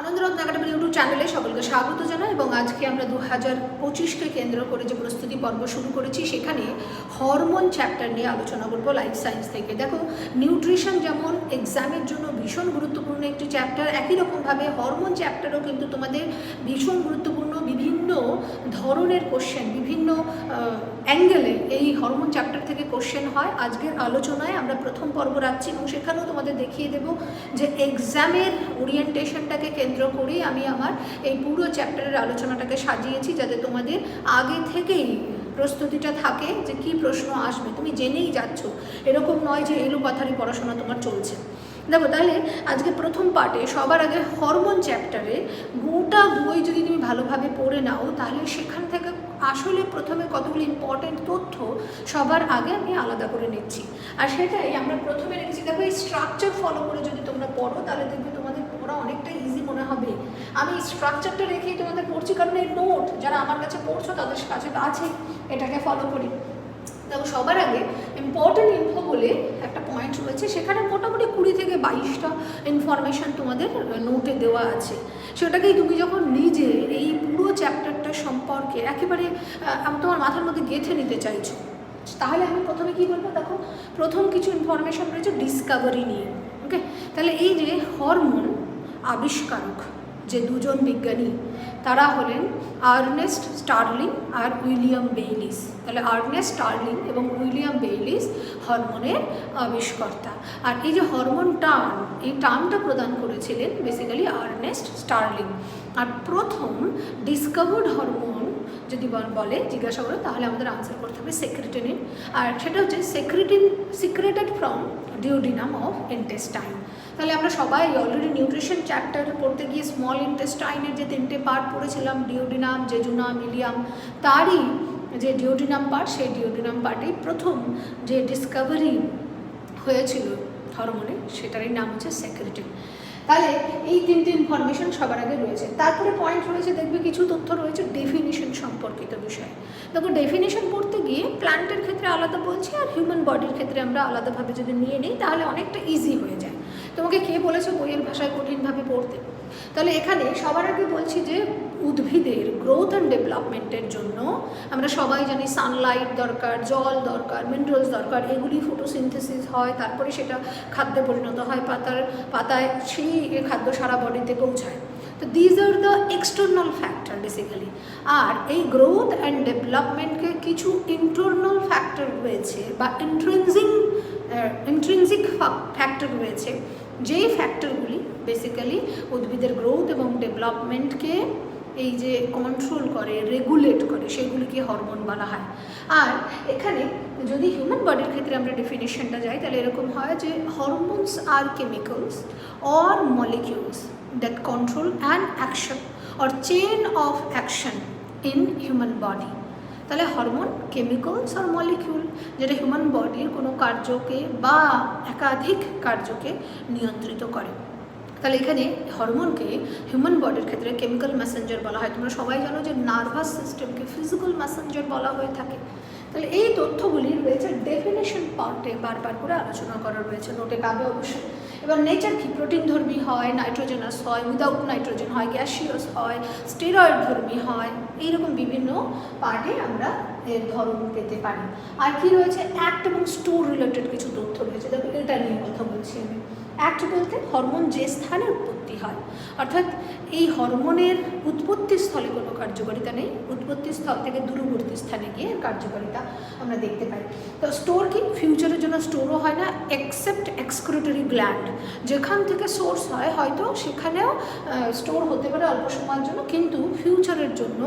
আনন্দরত্ন একাডেমির ইউটিউব চ্যানেলে সকলকে স্বাগত জানাই এবং আজকে আমরা দু হাজার পঁচিশকে কেন্দ্র করে যে প্রস্তুতি পর্ব শুরু করেছি, সেখানে হরমোন চ্যাপ্টার নিয়ে আলোচনা করব লাইফ সায়েন্স থেকে। দেখো নিউট্রিশন যেমন এক্সামের জন্য ভীষণ গুরুত্বপূর্ণ একটি চ্যাপ্টার একই রকমভাবে হরমোন চ্যাপ্টারও কিন্তু তোমাদের ভীষণ গুরুত্বপূর্ণ বিভিন্ন ধরনের কোশ্চেন বিভিন্ন অ্যাঙ্গেলে এই হরমোন চ্যাপ্টার থেকে কোশ্চেন হয়। আজকের আলোচনায় আমরা প্রথম পর্ব রাখছি এবং সেখানেও তোমাদের দেখিয়ে দেব যে এক্সামের ওরিয়েন্টেশনটাকে কেন্দ্র করেই আমি আমার এই পুরো চ্যাপ্টারের আলোচনাটাকে সাজিয়েছি যাতে তোমাদের আগে থেকেই প্রস্তুতিটা থাকে যে কি প্রশ্ন আসবে। তুমি জেনেই যাচ্ছ। এরকম নয় যে এলো কথারই পড়াশোনা তোমার চলছে। দেখো, তাহলে আজকে প্রথম পার্টে সবার আগে হরমোন চ্যাপ্টারে গোটা বই যদি তুমি ভালোভাবে পড়ে নাও, তাহলে সেখান থেকে আসলে প্রথমে কতগুলো ইম্পর্টেন্ট তথ্য সবার আগে আমি আলাদা করে নিচ্ছি। আর সেটাই আমরা প্রথমে রেখেছি দেখো, এই স্ট্রাকচার ফলো করে যদি তোমরা পড়ো, তাহলে দেখবে তোমাদের পড়া অনেকটা ইজি মনে হবে। আমি স্ট্রাকচারটা রেখেই তোমাদের পড়ছি, কারণ এই নোট যারা আমার কাছে পড়ছো, তাদের কাছে তো আছে, এটাকে ফলো করি। দেখো, সবার আগে ইম্পর্টেন্ট ইনফো বলে একটা পয়েন্ট রয়েছে, সেখানে মোটামুটি কুড়ি থেকে বাইশটা ইনফরমেশান তোমাদের নোটে দেওয়া আছে। সেটাকেই তুমি যখন নিজে এই পুরো চ্যাপ্টারটা সম্পর্কে একেবারে আমি তোমার মাথার মধ্যে গেঁথে নিতে চাইছো, তাহলে আমি প্রথমে কি বলব? দেখো, প্রথম কিছু ইনফরমেশান রয়েছে ডিসকাভারি নিয়ে ওকে তাহলে এই যে হরমোন আবিষ্কারক যে দুজন বিজ্ঞানী, তারা হলেন আর্নেস্ট স্টার্লিং আর উইলিয়াম বেইলিস। তাহলে আর্নেস্ট স্টার্লিং এবং উইলিয়াম বেইলিস হরমোনের আবিষ্কর্তা। আর এই যে হরমোন টার্ম এই টার্মটা প্রদান করেছিলেন বেসিক্যালি আর্নেস্ট স্টার্লিং। আর প্রথম ডিসকভার্ড হরমোন যদি বলে জিজ্ঞাসা করে, তাহলে আমাদের আনসার করতে হবে সেক্রেটিনিন আর সেটা হচ্ছে secretin secreted from duodenum of intestine তাহলে আমরা সবাই অলরেডি নিউট্রিশন চ্যাপ্টার পড়তে গিয়ে স্মল ইন্টেস্টাইনের যে তিনটে পার্ট পড়েছিলাম ডিওডিনাম জেজুনাম ইলিয়াম তারই যে ডিওডিনাম পার্ট সেই ডিওডিনাম পার্টেই প্রথম যে ডিসকভারি হয়েছিল হরমোনে সেটারই নাম হচ্ছে সেক্রেটিন তাহলে এই তিনটে ইনফরমেশন সবার আগে রয়েছে। তারপরে পয়েন্ট রয়েছে, দেখবে কিছু তথ্য রয়েছে ডেফিনিশন সম্পর্কিত বিষয়। দেখো ডেফিনিশন পড়তে গিয়ে প্ল্যান্টের ক্ষেত্রে আলাদা বলছি, আর হিউম্যান বডির ক্ষেত্রে আমরা আলাদাভাবে যদি নিয়ে নিই, তাহলে অনেকটা ইজি হয়ে যায়। তোমাকে কে বলেছে বইয়ের ভাষায় কঠিনভাবে পড়তে? তাহলে এখানে সবার আগে বলছি যে উদ্ভিদের গ্রোথ অ্যান্ড ডেভেলপমেন্টের জন্য আমরা সবাই জানি সানলাইট দরকার, জল দরকার মিনারেলস দরকার, এগুলি ফটোসিনথেসিস হয়, তারপরে সেটা খাদ্যে পরিণত হয়, পাতার, পাতায় সেই খাদ্য সারা বডিতে পৌঁছায়। তো these are the external factor basically আর এই গ্রোথ অ্যান্ড ডেভেলপমেন্টকে কিছু ইন্টারনাল ফ্যাক্টর রয়েছে বা ইন্ট্রেন্সিং ইন্ট্রেন্সিক ফ্যাক্টর রয়েছে। যেই ফ্যাক্টরগুলি বেসিক্যালি উদ্ভিদের গ্রোথ এবং ডেভেলপমেন্টকে এই যে কন্ট্রোল করে রেগুলেট করে, সেগুলিকে হরমোন বলা হয়। আর এখানে যদি হিউম্যান বডির ক্ষেত্রে আমরা ডেফিনেশনটা যাই, তাহলে এরকম হয় যে hormones R chemicals or molecules that control and action or chain of action in human body তাহলে হরমোন কেমিক্যালস আর মলিকিউল যেটা হিউম্যান বডির কোনো কার্যকে বা একাধিক কার্যকে নিয়ন্ত্রিত করে। তাহলে এখানে হরমোনকে হিউম্যান বডির ক্ষেত্রে কেমিক্যাল ম্যাসেঞ্জার বলা হয়। তোমরা সবাই জানো যে নার্ভাস সিস্টেমকে ফিজিক্যাল ম্যাসেঞ্জার বলা হয়ে থাকে। তাহলে এই তথ্যগুলি রয়েছে ডেফিনেশন পার্টে বারবার করে আলোচনা করা রয়েছে। নোটে পাবে অবশ্যই এবার নেচার কি? প্রোটিন ধর্মী হয় নাইট্রোজেনাস হয় উইদাউট নাইট্রোজেন হয় গ্যাসিয়াস হয় স্টেরয়েড ধর্মী হয়, এইরকম বিভিন্ন পার্টে আমরা এর ধরন পেতে পারি। আর কি রয়েছে? অ্যাক্ট এবং স্টোর রিলেটেড কিছু তথ্য রয়েছে। দেখো, এটা নিয়ে কথা বলছি আমি। অ্যাক্ট বলতে হরমোন যে স্থানে উৎপত্তি হয়। অর্থাৎ এই হরমোনের উৎপত্তি স্থলে কোনো কার্যকারিতা নেই। উৎপত্তি স্থল থেকে দূরবর্তী স্থানে গিয়ে কার্যকারিতা আমরা দেখতে পাই। তো স্টোর কি? ফিউচারের জন্য স্টোরও হয় না এক্সেপ্ট এক্সক্রিটরি গ্ল্যান্ড যেখান থেকে সোর্স হয়, হয়তো সেখানেও স্টোর হতে পারে অল্প সময়ের জন্য, কিন্তু ফিউচারের জন্য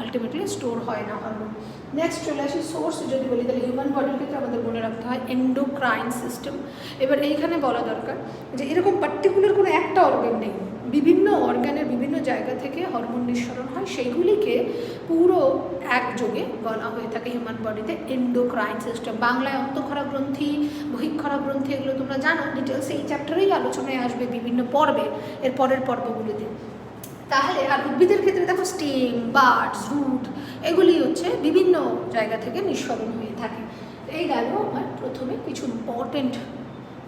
আলটিমেটলি স্টোর হয় না হরমোন নেক্সট চলে আসি সোর্স যদি বলি, তাহলে হিউম্যান বডির ক্ষেত্রে আমাদের মনে রাখতে হয় এন্ডোক্রাইন সিস্টেম এবার এইখানে বলা দরকার যে, এরকম পার্টিকুলার কোনো একটা অর্গান নেই। বিভিন্ন অর্গানের বিভিন্ন জায়গা থেকে হরমোন নিঃসরণ হয়, সেইগুলিকে পুরো একযোগে বলা হয়ে থাকে হিউম্যান বডিতে এন্ডোক্রাইন সিস্টেম বাংলায় অন্তঃক্ষরা গ্রন্থি, বহিক্ষরা গ্রন্থি, এগুলো তোমরা জানো ডিটেলস এই চ্যাপ্টারেই আলোচনায় আসবে বিভিন্ন পর্বে, এর পরের পর্বগুলিতে। তাহলে আর উদ্ভিদের ক্ষেত্রে দেখো স্টেম বার্ডস রুট, এগুলি হচ্ছে বিভিন্ন জায়গা থেকে নিঃসরণ হয়ে থাকে। এই গেল আমার প্রথমে কিছু ইম্পর্টেন্ট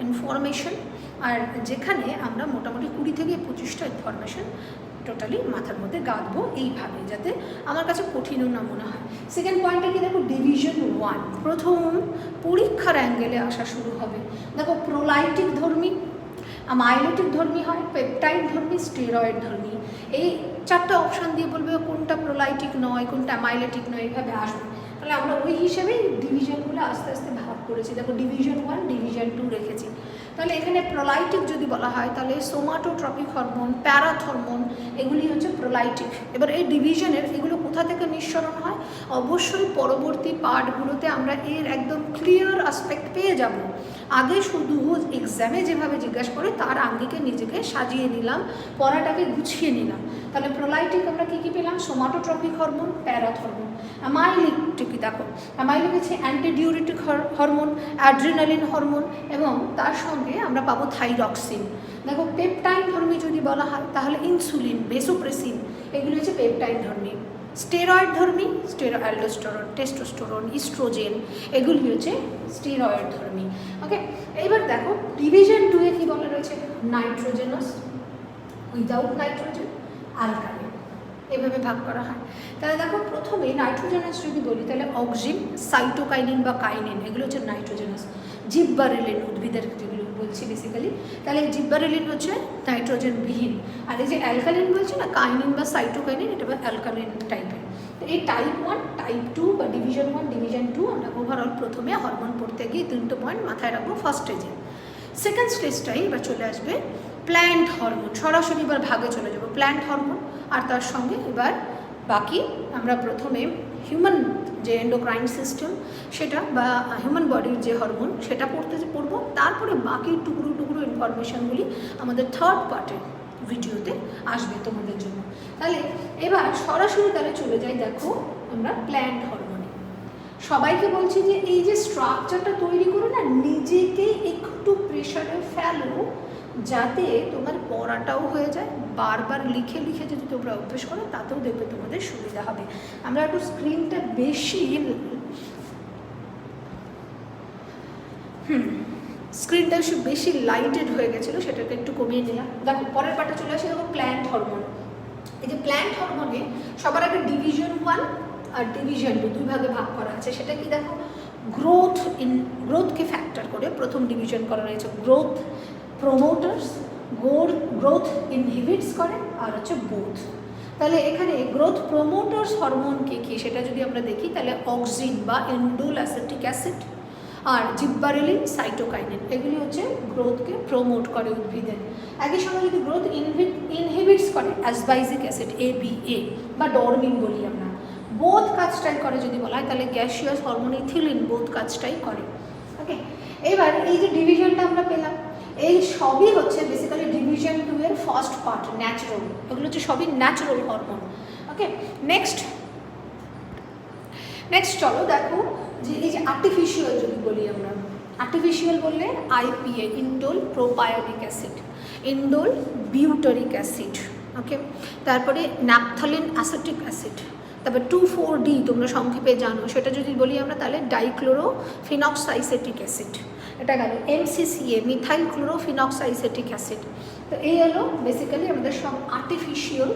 ইনফরমেশন আর যেখানে আমরা মোটামুটি কুড়ি থেকে পঁচিশটা ইনফরমেশন টোটালি মাথার মধ্যে গাঁথবো এইভাবে, যাতে আমার কাছে কঠিনও না মনে হয়। সেকেন্ড পয়েন্টে কি দেখো ডিভিশন ওয়ান প্রথম পরীক্ষার অ্যাঙ্গেলে আসা শুরু হবে। দেখো প্রোলাইটিক ধর্মী মাইলেটিক ধর্মী হয়, পেপটাইড ধর্মী, স্টেরয়েড ধর্মী। এই চারটা অপশান দিয়ে বলবে কোনটা প্রোলাইটিক নয়, কোনটা মাইলেটিক নয়, এইভাবে আসবে। তাহলে আমরা ওই হিসেবেই ডিভিশনগুলো আস্তে আস্তে ভাগ করেছি। দেখো ডিভিশন ওয়ান ডিভিশন টু রেখেছি। তাহলে এখানে প্রোলাইটিক যদি বলা হয়, তাহলে সোমাটোট্রপিক হরমোন প্যারাথরমোন এগুলো প্রোলাইটিক এবার এই ডিভিশনের এগুলো কোথা থেকে নিঃসরণ হয়? অবশ্যই পরবর্তী পার্টগুলোতে আমরা এর একদম ক্লিয়ার আসপেক্ট পেয়ে যাব। আগে শুধু এক্সামে যেভাবে জিজ্ঞাসা করে, তার আঙ্গিকে নিজেকে সাজিয়ে নিলাম, পড়াটাকে গুছিয়ে নিলাম। তাহলে প্রোলাইটিক আমরা কী কী পেলাম? সোমাটোট্রপিক হরমোন প্যারাথরমোন অ্যামাইলিক দেখো অ্যামাইলিক হচ্ছে অ্যান্টিডিউরেটিক হরমোন অ্যাড্রিনালিন হরমোন এবং তার সঙ্গে আমরা পাবো থাইরক্সিন দেখো পেপটাইন ধর্মী যদি বলা হয়, তাহলে ইনসুলিন বেসোপ্রেসিন এগুলো হচ্ছে পেপটাইড ধর্মী। স্টেরয়েড ধর্মী স্টেরো অ্যালডোস্টোরন টেস্টোস্টোরন ইস্ট্রোজেন এগুলি হচ্ছে স্টেরয়েড ধর্মী। ওকে এইবার দেখো ডিভিশন টুয়ে কী বলা রয়েছে? নাইট্রোজেনাস উইদাউট নাইট্রোজেন আলকালিন এভাবে ভাগ করা হয়। তাহলে দেখো, প্রথমে নাইট্রোজেনাস যদি বলি, তাহলে অক্সিন সাইটোকাইনিন বা কাইনিন এগুলো হচ্ছে নাইট্রোজেনাস জিব্বারেলিন উদ্ভিদের যেগুলো বলছি বেসিক্যালি তাহলে জিব্বারেলিন হচ্ছে নাইট্রোজেন বিহীন আর এই যে অ্যালকালিন বলছি না কাইনিন বা সাইটোকাইনিন এটা বা অ্যালকালিন টাইপের এই টাইপ ওয়ান টাইপ টু বা ডিভিশন ওয়ান ডিভিশন টু আমরা ওভারঅল প্রথমে হরমোন পড়তে গিয়ে তিনটে পয়েন্ট মাথায় রাখব ফার্স্ট স্টেজে সেকেন্ড স্টেজটাই এবার চলে আসবে প্ল্যান্ট হরমোন সরাসরি এবার ভাগে চলে যাব। প্ল্যান্ট হরমোন আর তার সঙ্গে এবার বাকি আমরা প্রথমে হিউম্যান যে এন্ডোক্রাইন সিস্টেম সেটা বা হিউম্যান বডির যে হরমোন সেটা পড়তে পড়ব, তারপরে বাকি টুকরো টুকরো ইনফরমেশানগুলি আমাদের থার্ড পার্টের ভিডিওতে আসবে তোমাদের জন্য। তাহলে এবার সরাসরি তাহলে চলে যাই, দেখো আমরা প্ল্যান্ট হরমোনে সবাইকে বলছি যে এই যে স্ট্রাকচারটা তৈরি করো না, নিজেকে একটু প্রেশারে ফেলো যাতে তোমার পড়াটাও হয়ে যায় বারবার লিখে লিখে যদি তোমরা অভ্যেস করো, তাতেও দেখবে তোমাদের সুবিধা হবে। আমরা একটু স্ক্রিনটা বেশি হুম স্ক্রিনটা বেশি লাইটেড হয়ে গেছিল, সেটাকে একটু কমিয়ে নিলাম। দেখো, পরের পাটা চলে আসে, দেখো প্ল্যান্ট হরমোন এই যে প্ল্যান্ট হরমোনে সবার আগে ডিভিশন ওয়ান আর ডিভিশন টু দুই ভাগে ভাগ করা আছে। সেটা কি দেখো? গ্রোথ ইন গ্রোথকে ফ্যাক্টর করে প্রথম ডিভিশন করা রয়েছে। গ্রোথ প্রোমোটার্স গ্রোথ ইনহিবিটস করে, আর হচ্ছে বোথ তাহলে এখানে গ্রোথ প্রোমোটার্স হরমোনকে কি সেটা যদি আমরা দেখি, তাহলে অক্সিন বা এন্ডোল অ্যাসেটিক অ্যাসিড আর জিব্বারেলিন সাইটোকাইনিন এগুলি হচ্ছে গ্রোথকে প্রমোট করে উদ্ভিদের। একই সঙ্গে যদি গ্রোথ ইনভিট ইনহিবিটস করে অ্যাসবাইজিক অ্যাসিড এ বি এ বা ডরমিন বলি আমরা বোধ কাজটাই করে যদি বলা হয়, তাহলে গ্যাসিয়াস হরমোন ইথিলিন বোধ কাজটাই করে। ওকে এবার এই যে ডিভিশনটা আমরা পেলাম এই সবই হচ্ছে বেসিক্যালি ডিভিশন টু এর ফার্স্ট পার্ট ন্যাচারাল এগুলো হচ্ছে সবই natural hormone okay next next চলো দেখো যে এই যে আর্টিফিশিয়াল যদি বলি আমরা আর্টিফিশিয়াল বললে IPA indole probiotic acid indole butyric acid okay তারপরে ন্যাপথালিন অ্যাসেটিক অ্যাসিড তারপর টু ফোর ডি তোমরা সংক্ষেপে জানো। সেটা যদি বলি আমরা তাহলে ডাইক্লোরো ফিনক্সাইসেটিক অ্যাসিড এটা গেল এমসিসিএ মিথাইল ক্লোরোফিনক্সাইসেটিক অ্যাসিড তো এই হলো বেসিক্যালি আমাদের সব আর্টিফিশিয়াল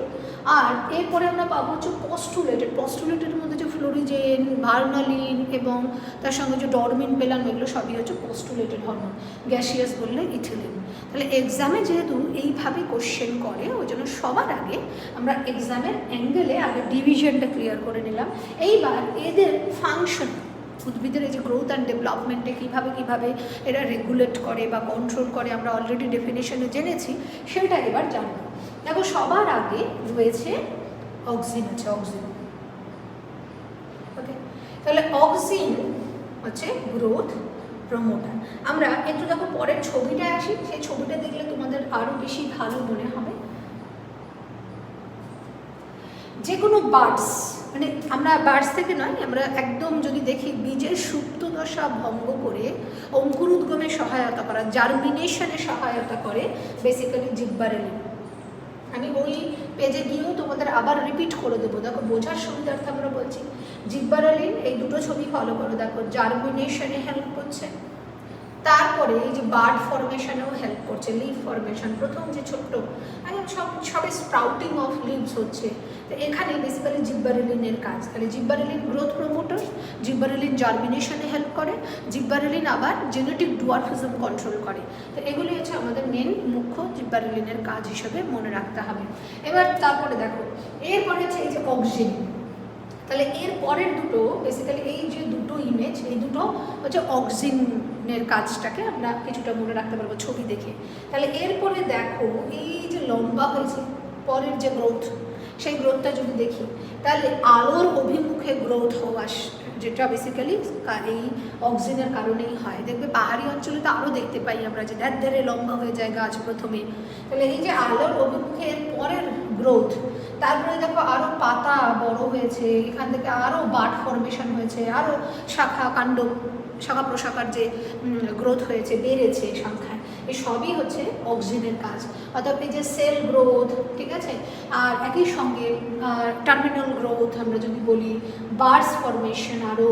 আর এরপরে আমরা পাবো হচ্ছে পস্টুলেটেড পস্টুলেটের মধ্যে যে ফ্লোরিজেন ভার্নালিন এবং তার সঙ্গে যে ডরমিন পেলাম, এগুলো সবই হচ্ছে পস্টুলেটেড হরমোন গ্যাসিয়াস বললে ইথিলিন তাহলে এক্সামে যেহেতু এইভাবে কোশ্চেন করে, ওই জন্য সবার আগে আমরা এক্সামের অ্যাঙ্গেলে আগে ডিভিশনটা ক্লিয়ার করে নিলাম। এইবার এদের ফাংশন উদ্ভিদের এই যে গ্রোথ অ্যান্ড ডেভেলপমেন্টে কীভাবে কীভাবে এরা রেগুলেট করে বা কন্ট্রোল করে আমরা অলরেডি ডেফিনেশনে জেনেছি, সেটা এবার জানব। দেখো, সবার আগে রয়েছে অক্সিন আছে অক্সিন ওকে তাহলে অক্সিন হচ্ছে গ্রোথ প্রমোটার আমরা একটু দেখো পরের ছবিটায় আসি, সেই ছবিটা দেখলে তোমাদের আরও বেশি ভালো মনে হবে। যে কোনো বার্ডস মানে আমরা বার্স থেকে নয়, আমরা একদম যদি দেখি বীজের সুপ্ত দশা ভঙ্গ করে অঙ্কুর উদ্গমে সহায়তা করা জার্মিনেশনে সহায়তা করে বেসিক্যালি জিব্বারেলিন আমি ওই পেজে গিয়েও তোমাদের আবার রিপিট করে দেবো। দেখো, বোঝার সুবিধার্থে আমরা বলছি জিব্বারেলিন এই দুটো ছবি ফলো করো। দেখো জার্মিনেশনে হেল্প করছে। তারপরে এই যে বার্ড ফরমেশনেও হেল্প করছে লিভ ফরমেশন প্রথম যে ছোট্ট একদম সব, সবে স্প্রাউটিং অফ লিভস হচ্ছে। তো এখানে বেসিক্যালি জিব্বারেলিনের কাজ। তাহলে জিব্বারেলিন গ্রোথ প্রমোটার জিব্বারেলিন জার্মিনেশনে হেল্প করে জিব্বারেলিন আবার জেনেটিক ডুয়ারফিজম কন্ট্রোল করে। তো এগুলি হচ্ছে আমাদের মেন মুখ্য জিব্বারেলিনের কাজ হিসেবে মনে রাখতে হবে। এবার তারপরে দেখো, এরপরে হচ্ছে এই যে অক্সিজেন তাহলে এর পরের দুটো বেসিক্যালি এই যে দুটো ইমেজ এই দুটো হচ্ছে অক্সিজেনের কাজটাকে আমরা কিছুটা মনে রাখতে পারব, ছবি দেখে। তাহলে এরপরে দেখো, এই যে লম্বা হয়েছে, পরের যে গ্রোথ সেই গ্রোথটা যদি দেখি, তাহলে আলোর অভিমুখে গ্রোথ হওয়া যেটা বেসিক্যালি এই অক্সিজেনের কারণেই হয়। দেখবে পাহাড়ি অঞ্চলে তো আরও দেখতে পাই আমরা যে ধ্যার ধ্যারে লম্বা হয়ে যায় গাছ প্রথমে। তাহলে এই যে আলোর অভিমুখে এর পরের গ্রোথ তারপরে দেখো আরও পাতা বড় হয়েছে, এখান থেকে আরও বাট ফরমেশন হয়েছে আরও শাখা কাণ্ড শাখা প্রশাখার যে গ্রোথ হয়েছে, বেড়েছে সংখ্যায় এই সবই হচ্ছে অক্সিজেনের কাজ। অর্থাৎ এই যে সেল গ্রোথ ঠিক আছে? আর একই সঙ্গে টার্মিনাল গ্রোথ আমরা যদি বলি বার্স ফরমেশন আরও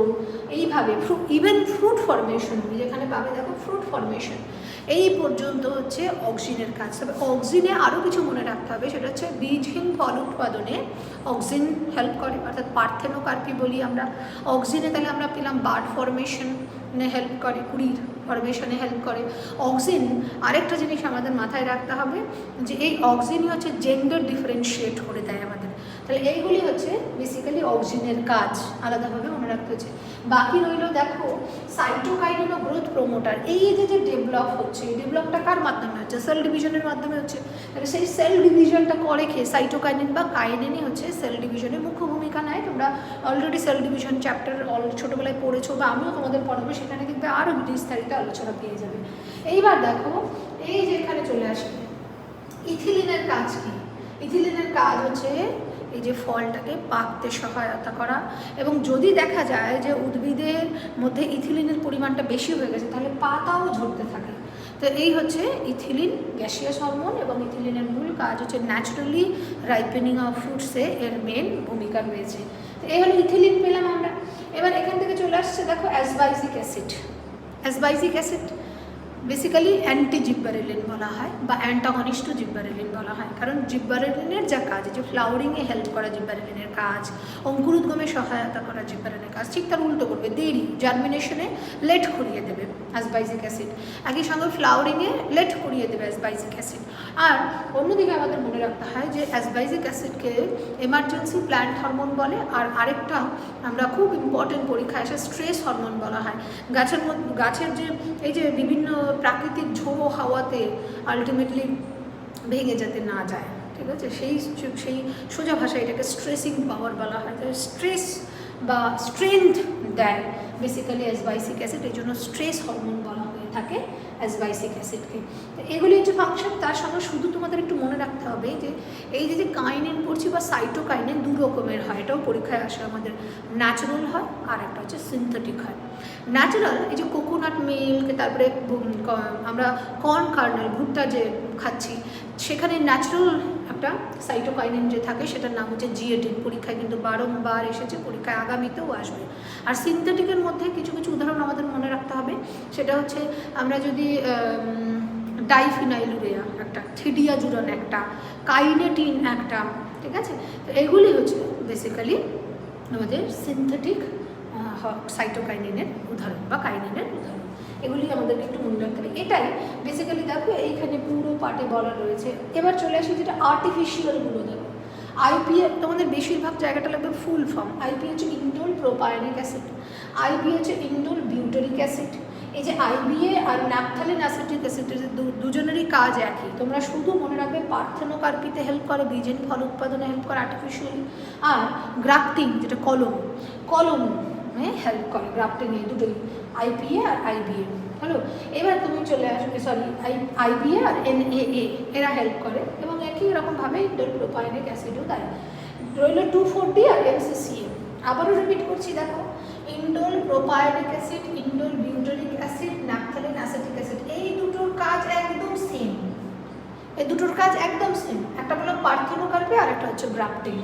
এইভাবে ইভেন ফ্রুট ফরমেশন যেখানে পাবে দেখো ফ্রুট ফরমেশন এই পর্যন্ত হচ্ছে অক্সিজেনের কাজ। তবে অক্সিজেনে আরও কিছু মনে রাখতে হবে, সেটা হচ্ছে বীজহীন ফল উৎপাদনে অক্সিজেন হেল্প করে, অর্থাৎ পার্থেনোকার্পি বলি আমরা। অক্সিজেনে তাহলে আমরা পেলাম বার্ড ফরমেশনে হেল্প করে, কুড়ির ফরমেশনে হেল্প করে। অক্সিজেন আরেকটা জিনিস আমাদের মাথায় রাখতে হবে যে এই অক্সিজেনই হচ্ছে জেন্ডার ডিফারেন্সিয়েট করে দেয় আমাদের। তাহলে এইগুলি হচ্ছে বেসিক্যালি অক্সিনের কাজ আলাদাভাবে মনে রাখতে হচ্ছে। বাকি রইল দেখো সাইটোকাইনিন ও গ্রোথ প্রমোটার এই যে যে ডেভেলপ হচ্ছে, এই ডেভেলপটা কার মাধ্যমে হচ্ছে? সেল ডিভিশনের মাধ্যমে হচ্ছে। তাহলে সেই সেল ডিভিশনটা করে খেয়ে সাইটোকাইনিন বা কাইনিনই হচ্ছে সেল ডিভিশনের মুখ্য ভূমিকা নেয়। তোমরা অলরেডি সেল ডিভিশন চ্যাপ্টার ছোটোবেলায় পড়েছো বা আমিও তোমাদের পড়াবো, সেখানে দেখবে আরও বিস্তারিত আলোচনা পেয়ে যাবে। এইবার দেখো, এই যে এখানে চলে আসবে ইথিলিনের কাজ কি? ইথিলিনের কাজ হচ্ছে এই যে ফলটাকে পাকতে সহায়তা করা। এবং যদি দেখা যায় যে উদ্ভিদের মধ্যে ইথিলিনের পরিমাণটা বেশি হয়ে গেছে, তাহলে পাতাও ঝরতে থাকে। তো এই হচ্ছে ইথিলিন, গ্যাসিয়াস হরমোন এবং ইথিলিনের মূল কাজ হচ্ছে ন্যাচারালি রাইপেনিং অফ ফ্রুটসে এর মেন ভূমিকা রয়েছে। তো এই হলো ইথিলিন পেলাম আমরা। এবার এখান থেকে চলে আসছে, দেখো abscisic acid. Abscisic acid basically anti gibberellin বলা হয় বা অ্যান্টাগনিস্ট জিব্বারেলিন বলা হয়। কারণ জিব্বারেলিনের যা কাজ যে ফ্লাওয়ারিংয়ে হেল্প করা জিব্বারেলিনের কাজ, অঙ্কুরোদ্গমে সহায়তা করা জিব্বারেলিনের কাজ, ঠিক তার উল্টো করবে, দেরি জার্মিনেশনে লেট করিয়ে দেবে অ্যাসবাইজিক অ্যাসিড একই সঙ্গে ফ্লাওয়ারিংয়ে লেট করিয়ে দেবে অ্যাসবাইজিক অ্যাসিড আর অন্যদিকে আমাদের মনে রাখতে হয় যে অ্যাসবাইজিক অ্যাসিডকে এমার্জেন্সি প্ল্যান্ট হরমোন বলে, আর আরেকটা আমরা খুব ইম্পর্টেন্ট পরীক্ষায় আসে স্ট্রেস হরমোন বলা হয়। গাছের গাছের যে, এই যে বিভিন্ন প্রাকৃতিক ঝোড়ো হাওয়াতে আলটিমেটলি ভেঙে যেতে না যায়, ঠিক আছে? সেই সেই সোজা ভাষায় এটাকে স্ট্রেসিং পাওয়ার বলা হয়। স্ট্রেস বা স্ট্রেংথ দেয় বেসিক্যালি অ্যাসবাইসিক অ্যাসিড এই জন্য স্ট্রেস হরমোন বলা হয়ে থাকে অ্যাসবাইসিক অ্যাসিডকে তো এগুলি হচ্ছে ফাংশন তার সঙ্গে শুধু তোমাদের একটু মনে রাখতে হবে যে, এই যে কাইনিন পড়ছি বা সাইটোকাইনিন দু রকমের হয়, এটাও পরীক্ষায় আসে আমাদের। ন্যাচারাল হয়, আর একটা হচ্ছে সিনথেটিক হয়। ন্যাচারাল এই যে কোকোনাট মিল্ক তারপরে আমরা কর্ন কার্নাল ভুট্টা যে খাচ্ছি, সেখানে ন্যাচারাল একটা সাইটোকাইনিন যে থাকে সেটার নাম হচ্ছে জিএটিন পরীক্ষায় কিন্তু বারংবার এসেছে, পরীক্ষায় আগামীতেও আসবে। আর সিনথেটিকের মধ্যে কিছু কিছু উদাহরণ আমাদের মনে রাখতে হবে। সেটা হচ্ছে আমরা যদি ডাইফিনাইলুরিয়া একটা থিডিয়া জুরন একটা, কাইনেটিন একটা, ঠিক আছে? তো এগুলি হচ্ছে বেসিক্যালি আমাদের সিনথেটিক সাইটোকাইনিনের উদাহরণ বা কাইনিনের উদাহরণ। এগুলি আমাদেরকে একটু মনে রাখতে হবে। এটাই বেসিক্যালি দেখো, এইখানে পুরো পার্টে বলা রয়েছে। এবার চলে আসি যেটা আর্টিফিশিয়ালগুলো দেখো। আইপিএ তোমাদের বেশিরভাগ জায়গাটা লাগবে ফুল ফর্ম আইপি হচ্ছে ইন্ডোল প্রোপায়নিক অ্যাসিড আইবি হচ্ছে ইন্ডোল বিউটারিক অ্যাসিড এই যে আইবিএ আর ন্যাপথালিন অ্যাসিটিক অ্যাসিড দুজনেরই কাজ একই। তোমরা শুধু মনে রাখবে পার্থেনোকার্পিতে হেল্প করে, বীজেন ফল উৎপাদনে হেল্প করে আর্টিফিশিয়ালি আর গ্রাফটিং যেটা কলম। কলম হেল্প করে। গ্রাফটিং এই দুটোই আইপিএ আর আইবিএ হ্যালো এবার তুমি চলে আসবে সরি আই আইবিএ আর এন এ এরা হেল্প করে। এবং একই রকমভাবে ইন্ডোল প্রোপায়নিক অ্যাসিডও দেয়। রইল টু ফোর ডি আর এমসিসিএ আবারও রিপিট করছি, দেখো। Indole propionic acid indole butyric acid naphthalene acetic acid এই দুটোর কাজ একদম সেম এই দুটোর কাজ একদম সেম একটা হলো পার্থেনোকার্পে আর একটা হচ্ছে গ্রাফটিং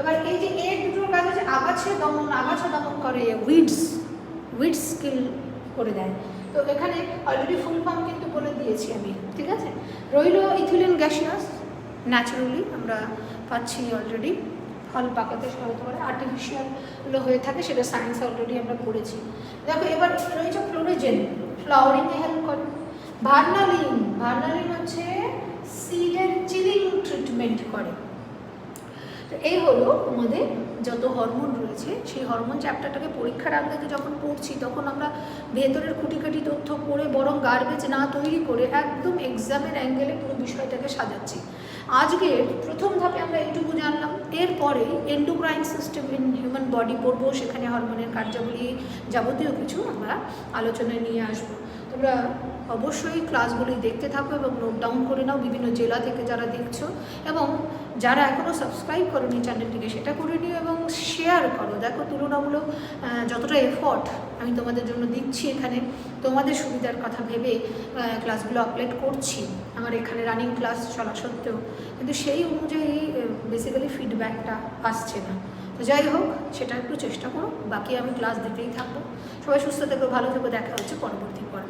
এবার এই যে এই দুটোর কাজ হচ্ছে আগাছা দমন আগাছা দমন করে উইডস উইডস স্কিল করে দেয়। তো এখানে অলরেডি ফুল ফর্ম কিন্তু বলে দিয়েছি আমি, ঠিক আছে? রইল ইথিলিন গ্যাসিয়াস ন্যাচারালি আমরা পাচ্ছি অলরেডি ফল পাকাতে হতে পারে আর্টিফিশিয়ালও হয়ে থাকে, সেটা সায়েন্স অলরেডি আমরা পড়েছি দেখো এবার রয়েছে ফ্লোরেজেন ফ্লাওয়ারিংয়ে হেল্প করে। ভার্নালিন ভার্নালিন হচ্ছে সিডের চিলিং ট্রিটমেন্ট করে। তো এই হলো আমাদের যত হরমোন রয়েছে, সেই হরমোন চ্যাপ্টারটাকে পরীক্ষার আগে যখন পড়ছি, তখন আমরা ভেতরের খুঁটিকাটি তথ্য পড়ে বরং গার্বেজ না তৈরি করে একদম এক্সামের অ্যাঙ্গেলে পুরো বিষয়টাকে সাজাচ্ছি। আজকে প্রথম ধাপে আমরা এইটুকু জানলাম, এরপরে endocrine system in human body পড়ব, সেখানে হরমোনের কার্যাবলী যাবতীয় কিছু আমরা আলোচনায় নিয়ে আসব। তোমরা অবশ্যই ক্লাসগুলি দেখতে থাকো এবং নোট ডাউন করে নাও বিভিন্ন জেলা থেকে যারা দেখছ এবং যারা এখনও সাবস্ক্রাইব করোনি চ্যানেলটিকে সেটা করে নিও এবং শেয়ার করো। দেখো, তুলনামূলক যতটা এফর্ট আমি তোমাদের জন্য দিচ্ছি এখানে, তোমাদের সুবিধার কথা ভেবে ক্লাসগুলো আপলোড করছি। আমার এখানে রানিং ক্লাস চলা সত্ত্বেও। কিন্তু সেই অনুযায়ী বেসিক্যালি ফিডব্যাকটা আসছে না। তো যাই হোক, সেটা একটু চেষ্টা করো। বাকি আমি ক্লাস দিতেই থাকব। সবাই সুস্থ থেকো, ভালো থেকো। দেখা হচ্ছে পরবর্তী পর্বে।